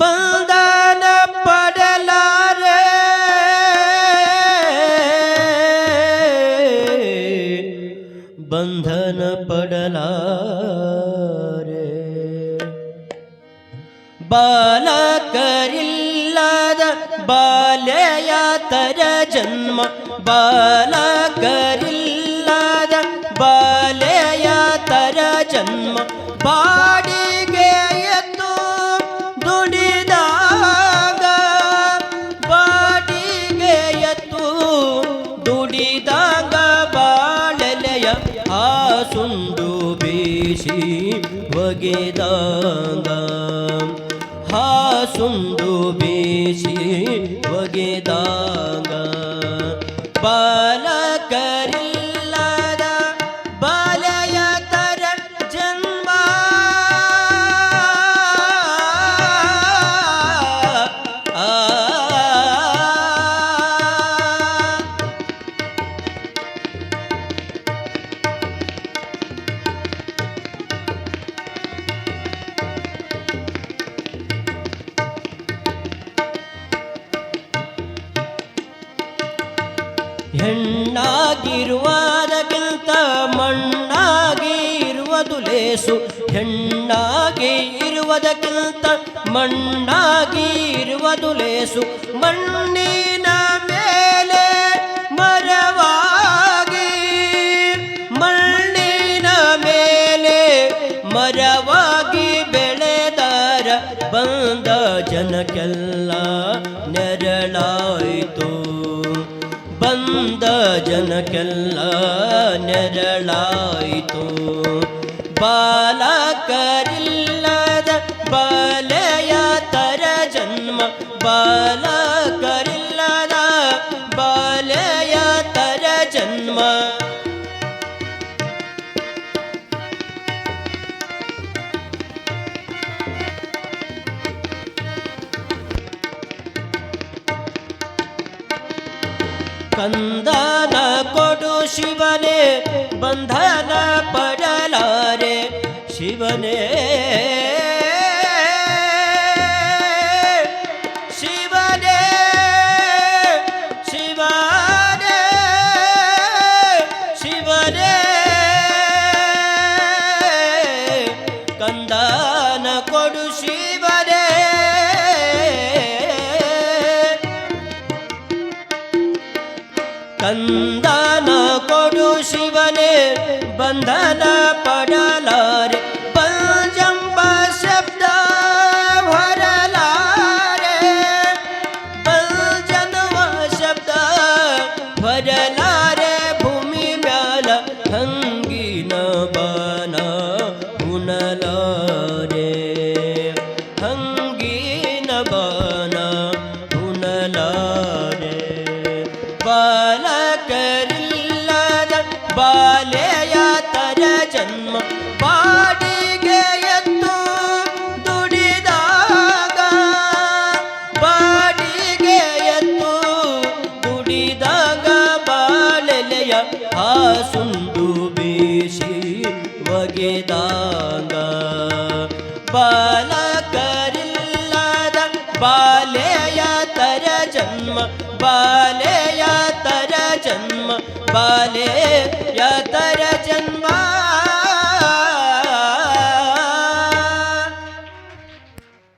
ಬಂಧನ ಪಡಲಾರೆ ಬಂಧನ ಪಡಲಾರೆ ಬಾಲಕರಿಲ್ಲದ ಬಾಲ್ಯ ತರ ಜನ್ಮ ಬಾಲಕರಿಲ್ಲದ ಬಾಲ್ಯ ತರ ಜನ್ಮ ಬಾಡಿಗೆ ಒಗೆದಾಗ ಹಾಸುಂದು ಬೀಸಿ ಒಗೆದಾಗ ಬಾಲಕರಿಲ್ಲದ ಹೆಣ್ಣಾಗಿರುವುದಕ್ಕಿಂತ ಮಣ್ಣಾಗಿರುವುದು ಲೇಸು ಹೆಣ್ಣಾಗಿ ಇರುವುದಕ್ಕಿಂತ ಮಣ್ಣಾಗಿ ಇರುವುದು ಲೇಸು ಮಣ್ಣಿನ ಮೇಲೆ ಮರವಾಗಿ, ಮಣ್ಣಿನ ಮೇಲೆ ಮರವಾಗಿ ಬೆಳೆದಾರ. ಬಂದ ಜನಕ್ಕೆಲ್ಲ ನೆರಳಾಯಿತು. ಬಂದ ಜನಕ್ಕೆಲ್ಲ ನೆರಳಾಯಿತು ಬಾಲಕರಿಲ್ಲದ ಬಾಲೆಯ ತರ ಜನ್ಮ ಬಾಲಕರಿಲ್ಲದ ಬಾಲೆಯ ತರ ಜನ್ಮ ಕಂದನ ಕೊಡು ಶಿವನೇ ಬಂಧನ ಪಡಲಾರೆ. ಶಿವನೇ ಕಂದನ ಕೊಡು ಶಿವನೇ ಬಂಧನ ಪಡಲಾರೆ ಪಂಜಂಬ ಶಬ್ದ ಹೊರಲಾರೆ ಪಂಜನ್ಮ ಶಬ್ದ ಹೊರಲಾರೆ ಭೂಮಿ ಮ್ಯಾಲ ಹಂಗಿನ ಬಾನ ಉಣಲಾರೆ ಹಂಗಿನ ಬಾಲೆಯ ತರ ಜನ್ಮ ಬಾಡಿಗೆ ಎತ್ತು ದುಡಿದಾಗ, ಬಾಡಿಗೆ ಎತ್ತು ದುಡಿದಾಗ ಬಾಳೆಲೆಯ ಹಾಸುಂಡು ಬೀಸಿ ಒಗೆದಾಗ. ಬಾಲಕರಿಲ್ಲದ ಬಾಲೆಯ ತರ ಜನ್ಮ ಬಾಲೆಯ जन्म बाले यतर जन्म